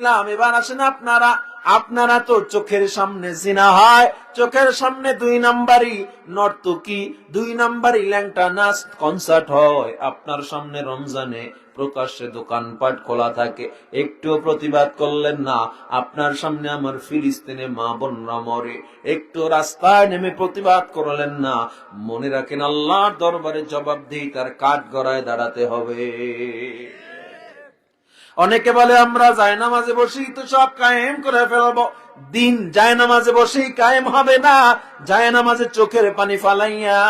ইসলাম এবার আসেন আপনারা। আপনারা তো চোখের সামনে জিনা হয়। চোখের সামনে দুই নাম্বারই নর্তকি দুই নাম্বারই ল্যাংটা নাচ কনসার্ট হয়। আপনার সামনে রমজানে প্রকাশ্যে দোকানপাট খোলা থাকে। একটুও প্রতিবাদ করলেন না। আপনার সামনে আমার ফিলিস্তিনে মা বোনরা মরে। একটু রাস্তায় নেমে প্রতিবাদ করলেন না। মনে রাখেন আল্লাহর দরবারে জবাব দিই তার কাঠ গড়ায় দাঁড়াতে হবে। অনেকে বলে, আমরা জায়নামাজে বসি তো সব কায়েম করে ফেলব। দিন জায়নামাজে বসেই কায়েম হবে না। জায়নামাজে চোখের পানি ফালাইয়া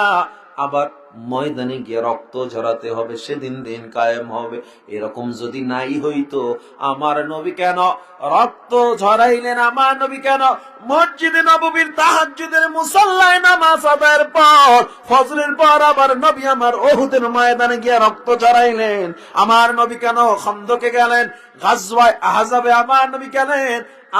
আবার ময়দানে গিয়ে রক্ত ঝরাতে হবে, সেদিন দিন কায়েম হবে। এরকম যদি নাই হইতো, আমার নবী কেন রক্ত ঝরাইলেন? আমার নবী কেন মসজিদে নববীর তাহাজ্জুদের মুসাল্লায় নামাজ আদায়ের পর, ফজরের পর আবার নবী আমার ওহুদের ময়দানে গিয়ে রক্ত ঝরাইলেন? আমার নবী কেন খন্দকে গেলেন? গাজওয়ায় আহজাবে, আমার নবী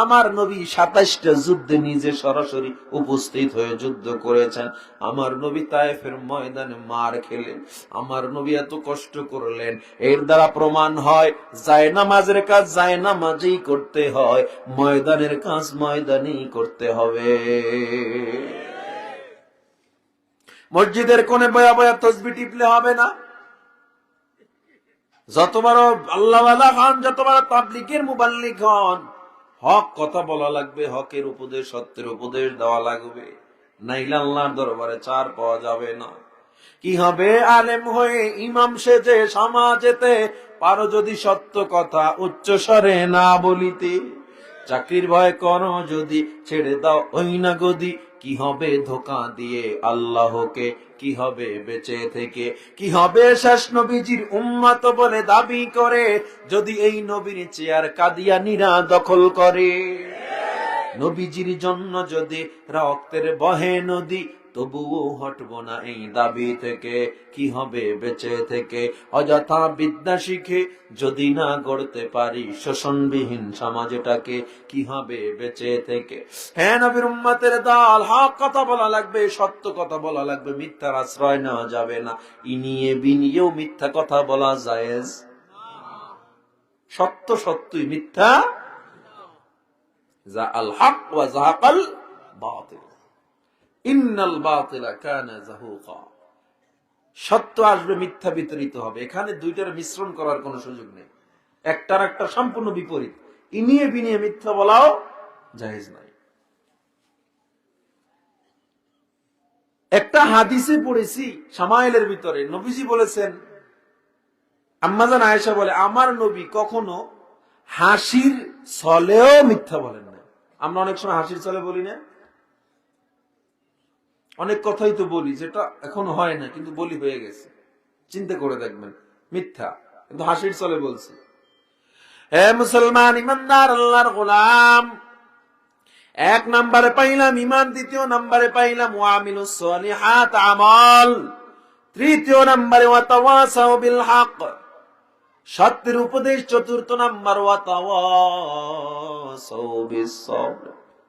আমার নবী সাতাশটা যুদ্ধে নিজে সরাসরি উপস্থিত হয়ে যুদ্ধ করেছেন। আমার নবী তায়েফের ময়দানে মার খেলেন। আমার নবী এত কষ্ট করলেন। এর দ্বারা প্রমাণ হয় জায়নামাজের কাজ জায়নামাজেই করতে হয়। ময়দানের কাজ ময়দানেই করতে হবে। মসজিদের কোণে বয়া বয়া তসবি টিপলে হবে না। যত বড় আল্লাহওয়ালা হন যত বড় তাবলিকের মুবাল্লিক হন, হক কথা বলা লাগবে, হকের উপদেশ, সত্যের উপদেশ দেওয়া লাগবে। নাইলে আল্লাহর দরবারে চার পাওয়া যাবে না। কি হবে? আলেম হয়ে ইমাম সেজে সমাজেতে পারো যদি সত্য কথা উচ্চ স্বরে না বলিতে। চাকরির ভয় করো যদি, ছেড়ে দাও ওই না গদি কি হবে ধোকা দিয়ে আল্লাহকে? কি হবে বেঁচে থেকে? কি হবে শেষ নবীজির উম্মত বলে দাবি করে? যদি এই নবীর চেয়ার কাদিয়ানিরা দখল করে? নবীজির জন্য যদি রক্তের বহে নদী তবুও হটবো না এই দাবি থেকে। কি হবে বেঁচে থেকে? অযথা বিদ্যা শিখে যদি না গড়তে পারি শোষণবিহীন সমাজটাকে, কি হবে বেঁচে থেকে? হ্যাঁ নবীর উম্মতের দল, হক কথা বলা লাগবে, সত্য কথা বলা লাগবে, মিথ্যার আশ্রয় নেওয়া যাবে না। ইনিয়ে বিনিয়েও মিথ্যা কথা বলা জায়েজ। সত্য সত্যই মিথ্যা। যা আল হক ওয়া জাহাকাল বাতিল। সত্য আসবে, মিথ্যা বিতরিত হবে। এখানে দুইটার মিশ্রণ করার সুযোগ নেই। একটার একটা সম্পূর্ণ বিপরীত। ইনিয়ে বিনিয়ে মিথ্যা বলাও জায়েজ নাই। একটা হাদিসে পড়েছি, সামাইলের ভিতরে। নবীজি বলেছেন আম্মাজান আয়েশা বলে, আমার নবী কখনো হাসির ছলেও মিথ্যা বলেন না আমরা অনেক সময় হাসির ছলে বলি না। অনেক কথাই তো বলি, যেটা এখন হয় না, কিন্তু বলি হয়ে গেছে। চিন্তা করে দেখবেন, মিথ্যা। কিন্তু হাসির চলে বলছি। হে মুসলমান, ইমানদার, আল্লাহর গোলাম। এক নম্বরে পাইলাম ইমান দ্বিতীয় নম্বরে পাইলাম ওয়ামিলু সলিহাত, আমল। তৃতীয় নম্বরে ওয়াতাওয়াসাউ বিল হক সত্যের উপদেশ, চতুর্থ নম্বর ওয়াতাওয়াসাউ বিস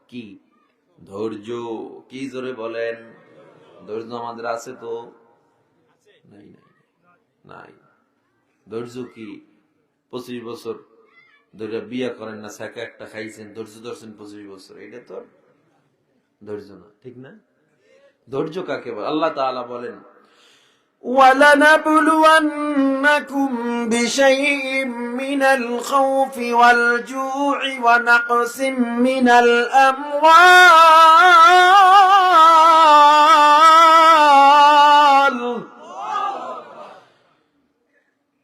কি? ধৈর্য, কি জোরে বলেন? ধৈর্য আমাদের আছে তো নাই নাই নাই ধৈর্য কি পঁচিশ বছর ধরে বিয়া করেন না সেকা একটা খাইছেন ধৈর্য ধরছেন পঁচিশ বছর এটা তো আর ধৈর্য না ঠিক না ধৈর্য কাকে বলে আল্লাহ তাআলা বলেন ولنبلونكم بشيء من الخوف والجوع ونقص من الأموال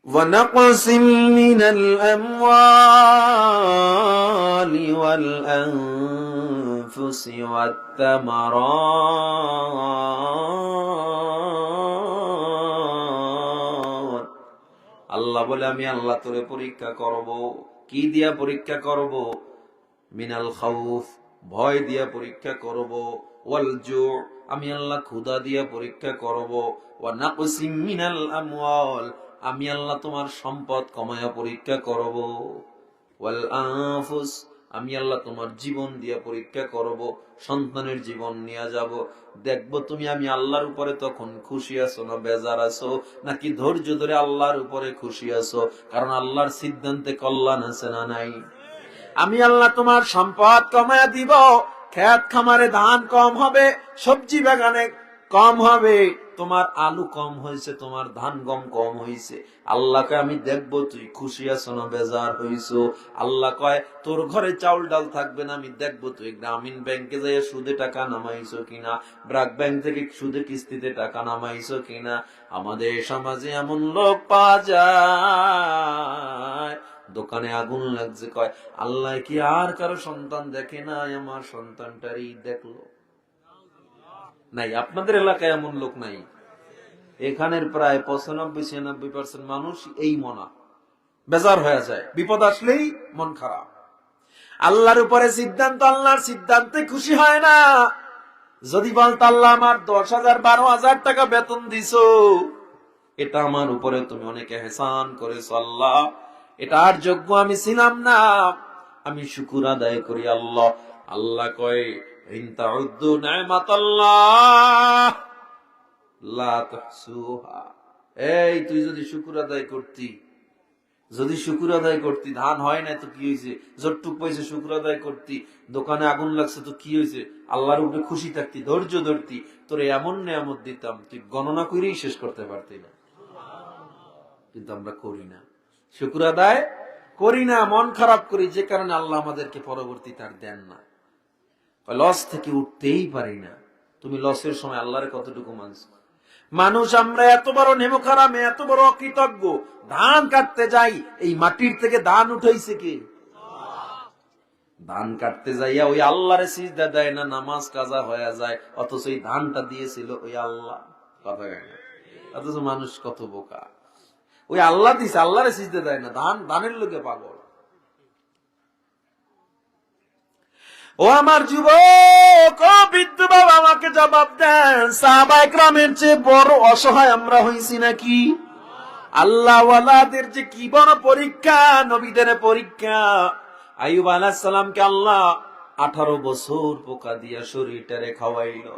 ونقص من الأموال والأنفس والثمرات আল্লাহ বলে আমি আল্লাহ তোরে পরীক্ষা করব কি দিয়া পরীক্ষা করব মিনাল খাউফ ভয় দিয়া পরীক্ষা করব ওয়াল জু আমি আল্লাহ ক্ষুদা দিয়া পরীক্ষা করব ওয়া নাকসিম মিনাল আমওয়াল আমি আল্লাহ তোমার সম্পদ কমায়া পরীক্ষা করব। ওয়াল আনফুস, আমি আল্লাহ তোমার জীবন দিয়া পরীক্ষা করব, সন্তানের জীবন নিয়ে যাব। দেখব তুমি আমি আল্লাহর উপরে তখন খুশি আছো না বেজার আছো, নাকি ধৈর্য ধরে আল্লাহর উপরে খুশি আছো, কারণ আল্লাহর সিদ্ধান্তে কল্যাণ আছে না নাই? আমি আল্লাহ তোমার সম্পদ কমায়া দিব খেত খামারে ধান কম হবে, সবজি বাগানে কম হবে। তোমার আলু কম হয়েছে, তোমার ধান গম কম হয়েছে। আল্লাহকে আমি দেখব, তুই খুশি আছো না বেজার হইছো? আল্লাহ কয়, তোর ঘরে চাউল ডাল থাকবে না, আমি দেখব তুই গ্রামীণ ব্যাংকে যাই সুদে টাকা নামাইছো কিনা? ব্রাক ব্যাংক থেকে সুদে কিস্তিতে টাকা নামাইছো কিনা? আমাদের সমাজে এমন লোক পাওয়া যায়। দোকানে আগুন লাগছে, কয়, আল্লাহ কি আর কারও সন্তান দেখে না আমার সন্তানটারই দেখল। নাই, আপনাদের এলাকায় এমন লোক নাই। এখানের প্রায় পঁচানব্বই, ছিয়ানব্বই পার্সেন্ট মানুষ এই মনা। বেজার হয়ে যায়। বিপদ আসলেই মন খারাপ। আল্লাহর উপরে সিদ্ধান্ত, আল্লাহর সিদ্ধান্তে খুশি হয় না। যদি বলতো, আল্লাহ আমার দশ হাজার, বারো হাজার টাকা বেতন দিছো। এটা আমার উপরে তুমি অনেক এহসান করেছ, আল্লাহ। এটা আর যোগ্য আমি ছিলাম না। আমি শুকুর আদায় করি, আল্লাহ। আল্লাহ কয় এই, তুই যদি শুকুর আদায় করতি, যদি শুকুর আদায় করতি, ধান হয় না তো কি হয়েছে শুকুর আদায় করতি, দোকানে আগুন লাগছে তো কি হয়েছে আল্লাহর উপরে খুশি থাকতি, ধৈর্য ধরতি, তোর এমন নিয়ামত দিতাম, তুই গণনা করেই শেষ করতে পারতি না। কিন্তু আমরা করি না। শুকুর আদায় করি না, মন খারাপ করি, যে কারণে আল্লাহ আমাদেরকে পরবর্তী তার দেন না। লস থেকে উঠতেই পারি না। তুমি লসের সময় আল্লাহরে কতটুকু মানছো মানুষ আমরা এত বড় নেমখারামে, এত বড় অকৃতজ্ঞ, ধান কাটতে যাই, এই মাটির থেকে ধান উঠাইছে কে? ধান কাটতে যাইয়া ওই আল্লাহরে সিজদা দেয় না, নামাজ কাজা হয়ে যায়, অথচ এই ধানটা দিয়েছিল ওই আল্লাহ। কথা অথচ মানুষ কত বোকা। ওই আল্লাহ দিছে, আল্লাহরে সিজদা দেয় না, ধান, ধানের লোকে পাগল। ও আমার যুবক, ও বৃদ্ধ বাবা, আমাকে জবাব দেন সাহাবাই গ্রামের যে বড় অসহায় আমরা হইছি নাকি? আল্লাহ ওয়ালাদের যে কি বড় পরীক্ষা, নবীদের পরীক্ষা। আইব আলাহ সালামকে আল্লাহ আঠারো বছর পোকা দিয়া শরীরটারে খাওয়াইলো।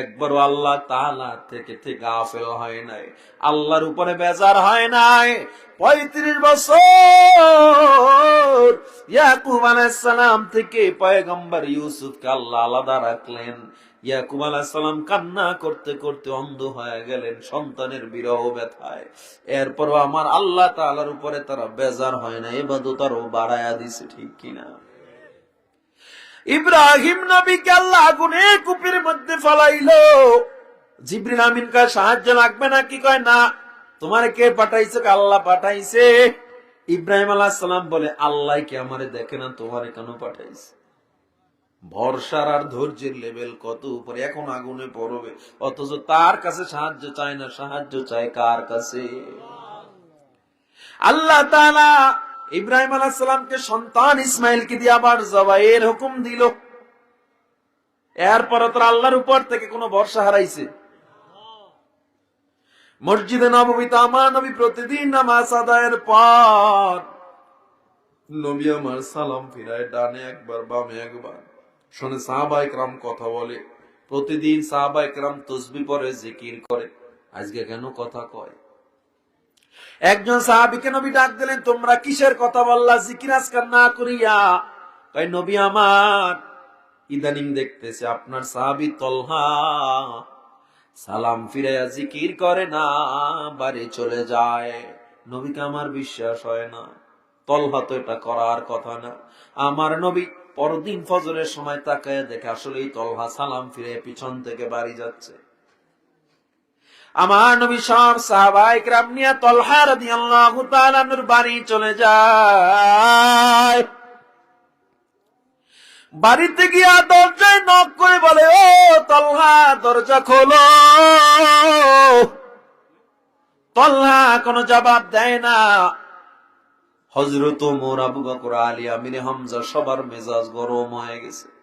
একবারও আল্লাহ তালা থেকে থেকে গাফেল হয় নাই, আল্লাহর উপরে বেজার হয় নাই। পঁয়ত্রিশ বছর ইয়াকুব আলাইসালাম থেকে পয়গম্বর ইউসুফকে আল্লাহ আলাদা রাখলেন। ইয়াকুব আলাইসালাম কান্না করতে করতে অন্ধ হয়ে গেলেন, সন্তানের বিরহ ব্যথায়। এরপরও আমার আল্লাহ তালার উপরে তারা বেজার হয় না এবাদত আরও বাড়ায়া দিছে, ঠিক কিনা? ইব্রাহিম নবীকে আল্লাহ আগুনে কুপির মধ্যে ফলাইলো। জিব্রিল আমিন কয়, সাহায্য লাগবে না? কি কয়, না। তোমার কে পাঠাইছে? আল্লাহ পাঠাইছে? ইব্রাহিম আলাহ সালাম বলে, আল্লাহ কে আমারে দেখে না তোমারে কেন পাঠাইছে? ভরসার আর ধৈর্যের লেভেল কত উপরে? এখন আগুনে পড়বে। অথচ তার কাছে সাহায্য চায় না। সাহায্য চায় কার কাছে? আল্লাহ তাআলা ইব্রাহিম আলাহ সালামকে সন্তান ইসমাইলকে দিয়ে আবার জবাইয়ের হুকুম দিল। এরপর তোর আল্লাহর উপর থেকে কোনো ভরসা হারাইছে। মসজিদে আমার নবী প্রতিদিন নামাজ আদায়ের পর নবী আমার সালাম ফিরায় ডানে একবার, বামে একবার। শোনে সাহাবাই ক্রাম কথা বলে, প্রতিদিন সাহাবাই ক্রাম তসবি পরে জিকির করে। আজকে কেন কথা কয়? একজন সাহাবিকে নবী ডাক দিলেন, তোমরা কিসের কথা বললা? জিকির না করিয়া? তাই নবী আমার, ইদানিং দেখতেছে আপনার সাহাবি তলহা সালাম ফিরাইয়া জিকির করে না, বাড়ি চলে যায়। নবীকে আমার বিশ্বাস হয় না। তলহা তো এটা করার কথা না। আমার নবী পরদিন ফজরের সময় তাকায় দেখে আসলে এই তলহা সালাম ফিরে পিছন থেকে বাড়ি যাচ্ছে। আমার নবী সব সাহাবাই গ্রাম নিয়ে তলহা রাদিয়াল্লাহু তাআলা নূর বাড়ি চলে যায়। বাড়িতে গিয়া দরজায় নক করে বলে, ও তলহা, দরজা খোলো। তলহা কোনো জবাব দেয় না। হজরত মোর আবু বকর, আলী আমির হামজা সবার মেজাজ গরম হয়ে গেছে।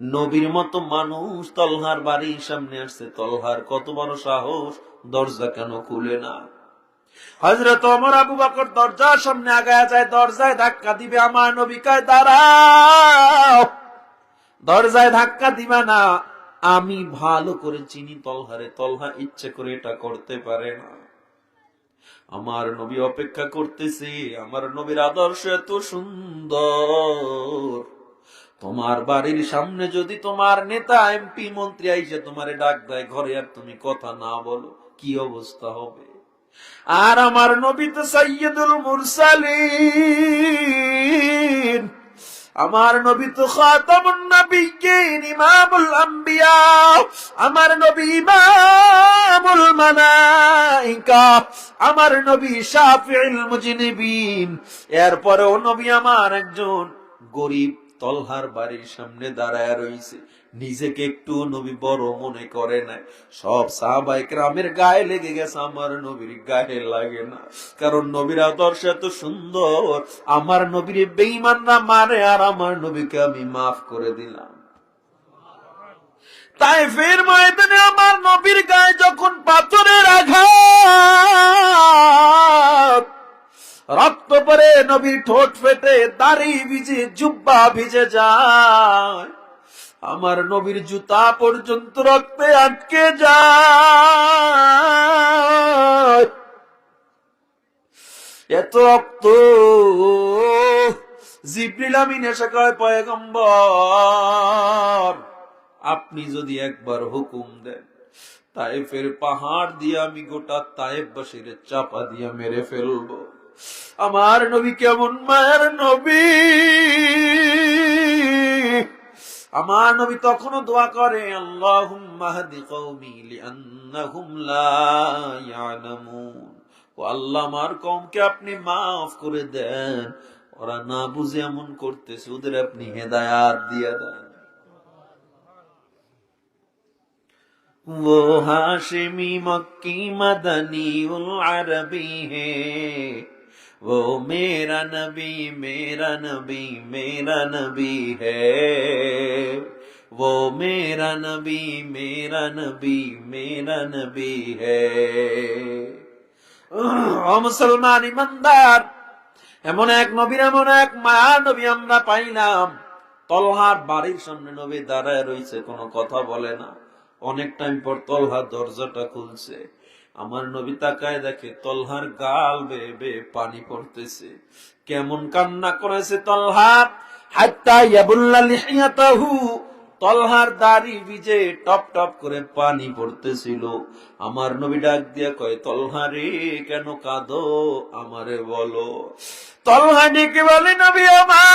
নবীর মতো মানুষ তলহার বাড়ির সামনে আসছে, তলহার কত বড় সাহস, দরজা কেন খুলে না? হজরত অমর আবু বকর দরজার সামনে আগায় যায়, দরজায় ধাক্কা দিবে, আমার নবিকায় দাঁড়াও। দরজায় ধাক্কা দিবা না, আমি ভালো করে চিনি তলহারে, তলহা ইচ্ছে করে এটা করতে পারে না। আমার নবী অপেক্ষা করতেছে, আমার নবীর আদর্শ এত সুন্দর। তোমার বাড়ির সামনে যদি তোমার নেতা এমপি মন্ত্রী আইসে তোমারে ডাক দেয় ঘরে, আর তুমি কথা না বলো, কি অবস্থা হবে? আর আমার নবী তো সৈয়দুল মুরসালিন। আমার নবী তো খাতামুন নবিয়্যিন, ইমামুল আম্বিয়া। আমার নবী ইমামুল মালাইকা। আমার নবী শাফিউল মুজনিবিন। এরপরেও নবী আমার একজন গরিব তলহার বাড়ির সামনে দাঁড়ায় রইছে। নিজেকে একটু নবী বড় মনে করে না সব সাহাবাই গ্রামের গায়ে লেগে গেছে, আমার নবীর গায়ে লাগে না। কারণ নবীর আদর্শ এত সুন্দর। আমার নবীর বেইমানরা মারে, আর আমার নবীকে আমি মাফ করে দিলাম। তাই ফের ময়দানে আমার নবীর গায়ে যখন পাথরের আঘাত রক্ত পরে নবীর ঠোঁট ফেটে দাড়ি ভিজে, জুব্বা ভিজে যায়। আমার নবীর জুতা পর্যন্ত রক্তে আটকে যায়। এত রক্ত। জিব্রিল এসে কয় আপনি যদি একবার হুকুম দেন, তাইফের পাহাড় দিয়ে আমি গোটা তাইফবাসীর চাপা দিয়ে মেরে ফেলব। আমার নবী কেমন মায়ের নবী আমার নবী তখনও দোয়া করে আল্লাহুম্মা হাদি কওমি লিআন্নাহুম লা ইয়ালামুন ও আল্লাহ আমার কওমকে আপনি maaf করে দেন ওরা না বুঝে এমন করতেছে ওদের আপনি হেদায়াত দিয়ে দেন वो हाशिमी मक्की मदनी उल अरबी है वो मेरा नबी मेरा नबी मेरा नबी है वो मेरा नबी मेरा नबी मेरा नबी है ও মুসলমান ইমানদার এমন এক নবীর এমন এক মায়া নবী আমরা পাইলাম তলহার বাড়ির সামনে নবী দাঁড়ায় রয়েছে কোনো কথা বলে না অনেক টাইম পর তলহার দরজাটা খুলছে আমার নবী তাকায় দেখে তলহার গাল বেয়ে পানি পড়তেছে। কেমন কান্না করেছে তলহার? তলহার দাড়ি ভিজে টপ টপ করে পানি পড়তেছিল। আমার নবী ডাক দিয়া কয়, তলহারে, কেন কাঁদো? আমারে বলো। বলে নবী আমার?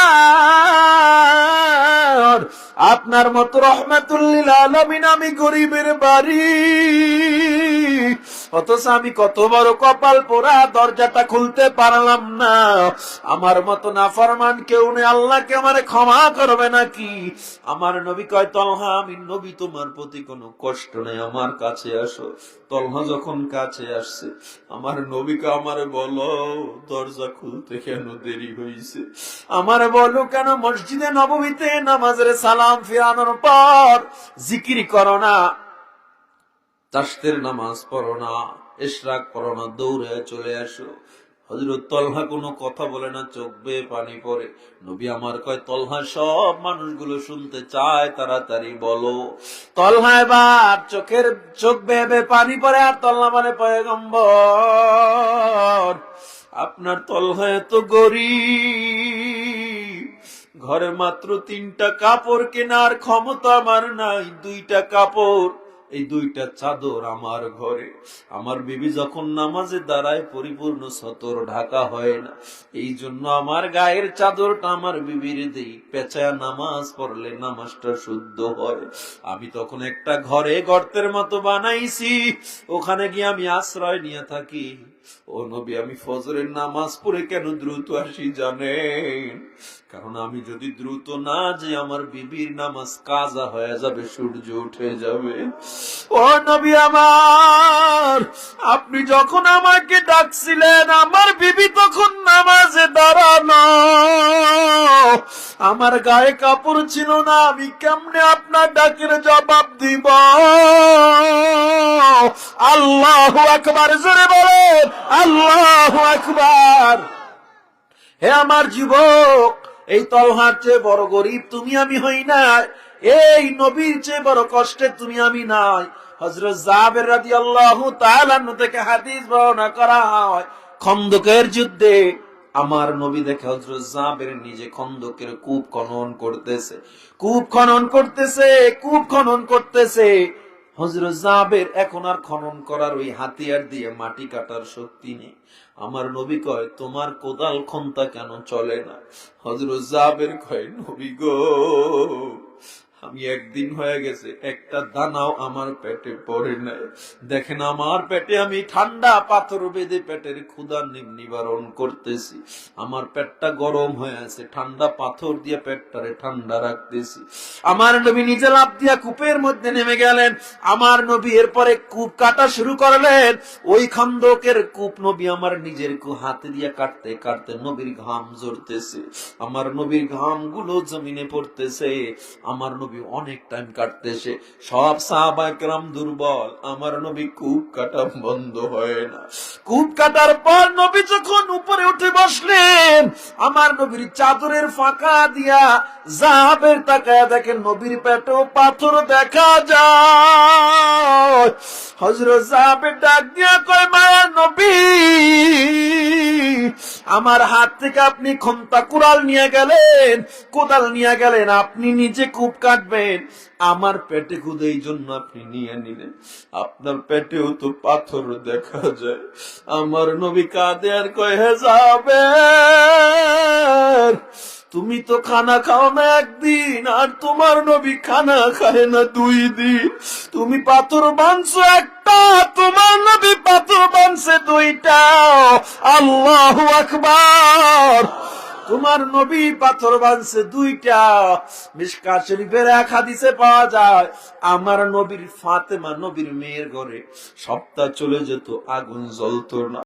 আপনার মতো রহমাতুল্লিল আলমিন আমি গরিবের বাড়ি। অথচ আমি কত বড় কপাল পোড়া, দরজাটা খুলতে পারলাম না। আমার মতো নাফরমান কেউ নেই আল্লাহকে আমার ক্ষমা করবে নাকি? আমার নবী কয়, তলহা আমি নবী, তোমার প্রতি কোনো কষ্ট নেই, আমার কাছে আসো। তলহা যখন কাছে আসছে, আমার নবীকে আমারে বলো, দরজা খুলতে কেন দেরি হয়েছে আমার বলো কেন মসজিদে নবমীতে নামাজের সালাম ফিরানোর পর জিকির করো না তাস্তের নামাজ পড়ো না এসরাক পড়ো না, দৌড়ে চলে আসো। হজরত তলহা কোনো কথা বলে না, চোখ বেয়ে পানি পড়ে। নবী আমার কয়, তলহা, সব মানুষগুলো শুনতে চায়, তাড়াতাড়ি বলো। তলহা এবার চোখের, চোখ বেয়ে পানি পড়ে, আর তলহা মানে পয়গম্বর, আপনার তলহা এত গরিব। ঘরে মাত্র তিনটা কাপড় কেনার ক্ষমতা আমার নাই, দুইটা কাপড়। এই দুইটা চাদর আমার ঘরে। আমার বিবি যখন নামাজে দাঁড়ায়, পরিপূর্ণ সতর ঢাকা হয় না। এই জন্য আমার গায়ের চাদরটা আমার বিবির দেই। পেঁচায় নামাজ পড়লে নামাজটা শুদ্ধ হয়। আমি তখন একটা ঘরে গর্তের মতো বানাইছি। ওখানে গিয়ে আমি আশ্রয় নিয়ে থাকি। ও নবী, আমি ফজরের নামাজ পড়ে কেন দ্রুত আসি জানেন? কারণ আমি যদি দ্রুত না যে আমার বিবির নামাজ কাজা হয়ে যাবে, সূর্য উঠে যাবে। ও নবী আমার, আপনি যখন আমাকে ডাকছিলেন, আমার বিবি তখন নামাজে দাঁড়ানো। আমার গায়ে কাপড় ছিল না, আমি কেমনে আপনার ডাকের জবাব দিব? আল্লাহ আকবার, জোরে বলেন। আল্লাহ আকবার। হে আমার যুবক, এই তলহার চেয়ে বড় গরিব তুমি আমি হই না। এই নবীর চেয়ে বড় কষ্টে তুমি আমি নাই। হজরত জাবের রাদি আল্লাহ থেকে হাদিস বর্ণনা করা হয়, খন্দকের যুদ্ধে আমার নবী দেখে হজরত জাবের নিজে খন্দকের কূপ খনন করতেছে। কূপ খনন করতেছে, কূপ খনন করতেছে। হজরত জাবের এখন আর খনন করার ওই হাতিয়ার দিয়ে মাটি কাটার শক্তি নেই। আমার নবী কয়, তোমার কোদাল খন্তা কেন চলে না? হজরত জাবের কয়, নবী গো আমি একদিন হয়ে গেছে, একটা দানাও আমার পেটে পড়ে নাই। দেখেন আমার পেটে আমি ঠান্ডা পাথর বেঁধে পেটের ক্ষুধা নি- নিবারণ করতেছি। আমার পেটটা গরম হয়ে আছে, ঠান্ডা পাথর দিয়ে পেটটারে ঠান্ডা রাখতেছি। আমার নবী নিজে লাভ দিয়া কূপের মধ্যে নেমে গেলেন। আমার নবী এরপরে কূপ কাটা শুরু করলেন। ওই খন্দকের কূপ নবী আমার নিজের হাতে দিয়ে কাটতে কাটতে নবীর ঘাম জড়তেছে আমার নবীর ঘামগুলো জমিনে পড়তেছে। আমার অনেক টাইম কাটতেছে সব সাহাবাহাম দুর্বল। আমার নবী কূপ কাটা বন্ধ হয় না। কূপ কাটার পর নবী যখন উপরে উঠে বসলেন, আমার নবীর চাদরের ফাঁকা দিয়া জাহাবের তাকায় দেখেন নবীর পেটেও পাথর দেখা যায়। হজরত জাহাবের ডাক দিয়া কয়, মায়া নবী, আমার হাত থেকে আপনি খন্তা কুড়াল নিয়ে গেলেন, কোদাল নিয়ে গেলেন, আপনি নিজে কূপ কাটবেন আমার পেটে খুদে এই জন্য আপনি নিয়ে নিলেন। আপনার পেটেও তো পাথর দেখা যায়। আমার নবী কাঁদে আর কয়ে যাবে তুমি তো খানা খাও না একদিন, আর তোমার নবী খানা খায় না দুই দিন। তুমি পাথর বানছো একটা, তোমার নবী পাথর বানছে দুইটা। আল্লাহ আকবার। তোমার নবী পাথর বানছে দুইটা। মিসকা শরীফের এক হাদিসে পাওয়া যায়, আমার নবীর ফাতেমা নবীর মেয়ের ঘরে সপ্তাহ চলে যেত, আগুন জ্বলতো না।